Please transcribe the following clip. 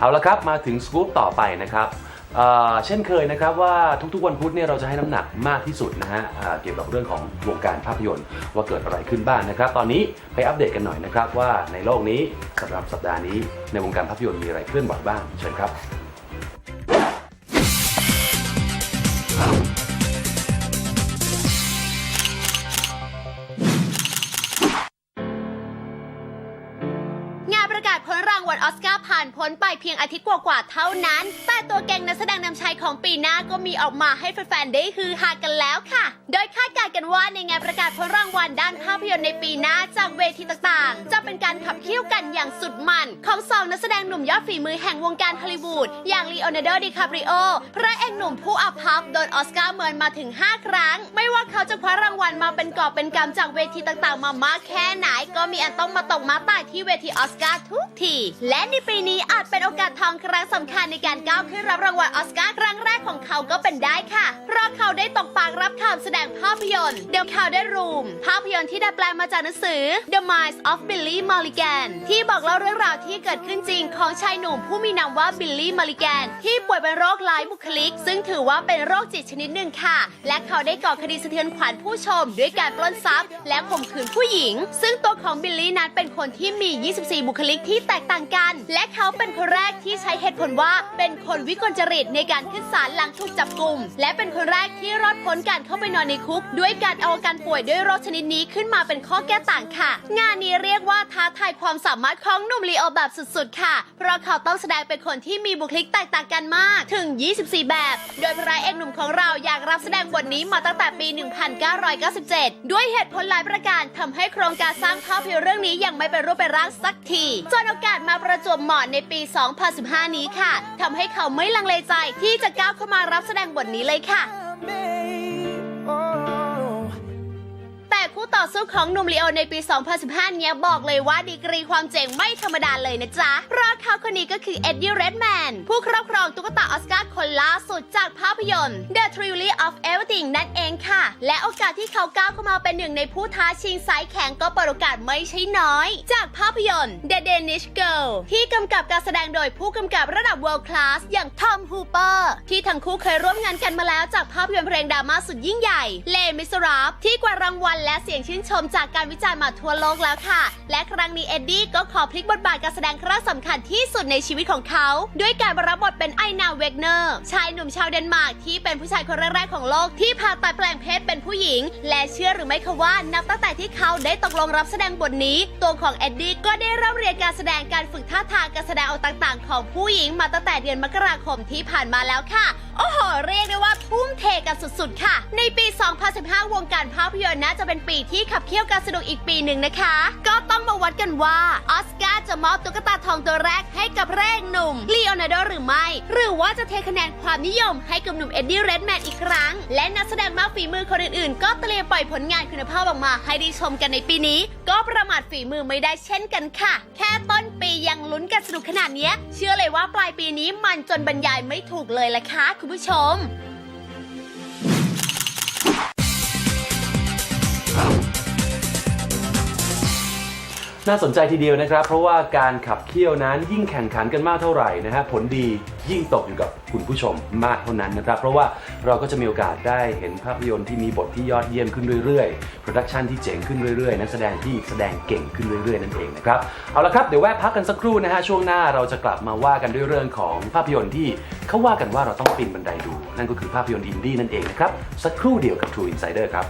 เอาละครับมาถึงสกู๊ปต่อไปนะครับเช่นเคยนะครับว่าทุกๆวันพุธเนี่ยเราจะให้น้ำหนักมากที่สุดนะฮะเกี่ยวกับเรื่องของวงการภาพยนตร์ ว่าเกิดอะไรขึ้นบ้างนะครับ ตอนนี้ไปอัปเดตกันหน่อยนะครับว่าในโลกนี้สำหรับสัปดาห์นี้ในวงการภาพยนตร์มีอะไรเคลื่อนไหวบ้างเชิญครับ ประกาศผลรางวัลออสการ์ผ่านพ้นไปเพียงอาทิตย์กว่าๆเท่านั้น แต่ตัวแกงนักแสดงนำชายของปีหน้าก็มีออกมาให้แฟนๆได้ฮือฮากันแล้วค่ะ โดยคาดการณ์กันว่าในงานประกาศผลรางวัลด้านภาพยนตร์ในปีหน้าจากเวทีต่างๆ จะเป็นการขับเคี่ยวกันอย่างสุดมัน ของสองนักแสดงหนุ่มยอดฝีมือแห่งวงการฮอลลีวูดอย่างลีโอนาร์โดดิคาปริโอพระเอกหนุ่มผู้อับพับโดนออสการ์เมินมาถึง 5 ครั้ง ไม่ว่าเขาจะคว้ารางวัลมาเป็นกอบเป็นกำจากเวทีต่างๆ มามากแค่ไหน ก็มีอันต้องมาตกมาตายที่เวทีออสการ์ทุกที และในปีนี้อาจเป็นโอกาสทองครั้งสำคัญในการก้าวขึ้นรับรางวัลออสการ์ครั้งแรกของเขาก็เป็นได้ค่ะ เพราะเขาได้ตกปากรับคำแสดงภาพยนตร์ The Crowded Room ภาพยนตร์ที่ดัดแปลงมาจากหนังสือ The Minds of Billy Mulligan ที่บอกเล่าเรื่องราวที่เกิดขึ้นจริงของชายหนุ่มผู้มีนามว่าบิลลี่มัลลิแกนที่ป่วยเป็นโรคลายบุคลิก ซึ่งถือว่าเป็นโรคจิตชนิดหนึ่งค่ะ และเขาได้ก่อคดีสะเทือนขวัญผู้ชม ด้วยการปล้นทรัพย์ และข่มขืนผู้หญิง ซึ่งตัวของบิลลี่นั้นเป็นคนที่มี 24 บุคลิกที่แตกต่างกัน และเขาเป็นคนแรกที่ใช้เหตุผลว่าเป็นคนวิกลจริตในการขึ้นศาลหลังถูกจับกลุ่ม และเป็นคนแรกที่รอดพ้นการเข้าไปนอนในคุก ด้วยการเอาการป่วยด้วยโรคชนิดนี้ขึ้นมาเป็นข้อแก้ต่างค่ะ งานนี้เรียกว่าท้าทายความสามารถของหนุ่มลีโอแบบสุดๆ ค่ะ เพราะเขาต้องแสดงเป็นคนที่มีบุคลิกแตกต่างกันมากถึง 24 แบบ โดยพระเอกหนุ่มของเราอยากรับแสดงบทนี้มาตั้งแต่ปี 1997 ด้วยเหตุผลหลายประการทำให้โครงการสร้างภาพยนตร์เรื่องนี้ยังไม่เป็นรูปเป็นร่างสักทีจนโอกาสมาประจวบเหมาะในปี 2015 นี้ค่ะทำให้เขาไม่ลังเลใจที่จะก้าวเข้ามารับแสดงบทนี้เลยค่ะ แต่คู่ต่อสู้ของหนุ่มลีโอในปี 2015 เนี้ยบอกเลยว่าดีกรีความเจ๋งไม่ธรรมดาเลยนะจ๊ะเพราคนนี้ก็คือเอ็ดดี้เรดแมนผู้ครอบครองตุ๊กตาออสการ์คนล่าสุดจากภาพยนตร์ The Trilogy of Everything นั่นเองค่ะ และโอกาสที่เขาก้าวเข้ามาเป็นหนึ่งในผู้ท้าชิงสายแข่งก็เปิดโอกาสไม่ใช่น้อย จากภาพยนตร์ The Danish Girl ที่กำกับการแสดงโดยผู้กำกับระดับ world class อย่างทอมฮูเปอร์ที่ทั้งคู่เคยร่วมงานกันมาแล้วจากภาพยนตร์เพลงดราม่าสุดยิ่งใหญ่เลมิสราฟที่กวารางวัลและเสียงชื่นชมจากการวิจารณ์มาทั่วโลกแล้วค่ะ และครั้งนี้เอ็ดดี้ก็ขอพลิกบทบาทการแสดงครั้งสำคัญที่สุดในชีวิตของเขา ด้วยการรับบทเป็นไอนาเวกเนอร์ ชายหนุ่มชาวเดนมาร์กที่เป็นผู้ชายคนแรกๆของโลกที่ผ่าตัดแปลงเพศเป็นผู้หญิง และเชื่อหรือไม่คะว่านับตั้งแต่ที่เขาได้ตกลงรับแสดงบทนี้ ตัวของเอ็ดดี้ก็ได้เริ่มเรียนการแสดงการฝึกท่าทางการแสดงออกต่างๆ ของผู้หญิงมาตั้งแต่เดือนมกราคมที่ผ่านมาแล้วค่ะ โอ้โห เรียกได้ว่าทุ่มเทกันสุดๆ ค่ะ ในปี 2015 วงการภาพยนตร์น่าจะเป็นปีที่ขับเคี่ยวการสนุกอีกปีหนึ่งนะคะ ก็ต้องมาวัดกันว่าออสการ์ จะมอบตุ๊กตาทองตัวแรกให้กับพรกหนุ่มลีโอนาร์โดหรือไม่ หรือว่าจะเทคะแนนความนิยมให้กับหนุ่มเอ็ดดี้เรดแมนอีกครั้ง และนักแสดงมากฝีมือคนอื่นๆ ก็เตรียมปล่อยผลงานคุณภาพออกมาให้ได้ชมกันในปีนี้ ก็ประมาทฝีมือไม่ได้เช่นกันค่ะ แค่ต้นปียังลุ้นกันสนุกขนาดนี้เชื่อเลยว่าปลายปีนี้มันจนบรรยายไม่ถูกเลยละค่ะคุณผู้ชม น่าสนใจทีเดียวนะครับ เพราะว่าการขับเคี่ยวนั้นยิ่งแข่งขันกันมากเท่าไหร่นะฮะผลดียิ่งตกอยู่กับคุณผู้ชมมากเท่านั้นนะครับ เพราะว่าเราก็จะมีโอกาสได้เห็นภาพยนตร์ที่มีบทที่ยอดเยี่ยมขึ้นเรื่อยๆ โปรดักชันที่เจ๋งขึ้นเรื่อยๆ นักแสดงที่แสดงเก่งขึ้นเรื่อยๆ นั่นเองนะครับ เอาละครับ เดี๋ยวแวะพักกันสักครู่นะฮะ ช่วงหน้าเราจะกลับมาว่ากันด้วยเรื่องของภาพยนตร์ที่เขาว่ากันว่าเราต้องปีนบันไดดู นั่นก็คือภาพยนตร์อินดี้นั่นเองนะครับ สักครู่เดียวกับ True Insider ครับ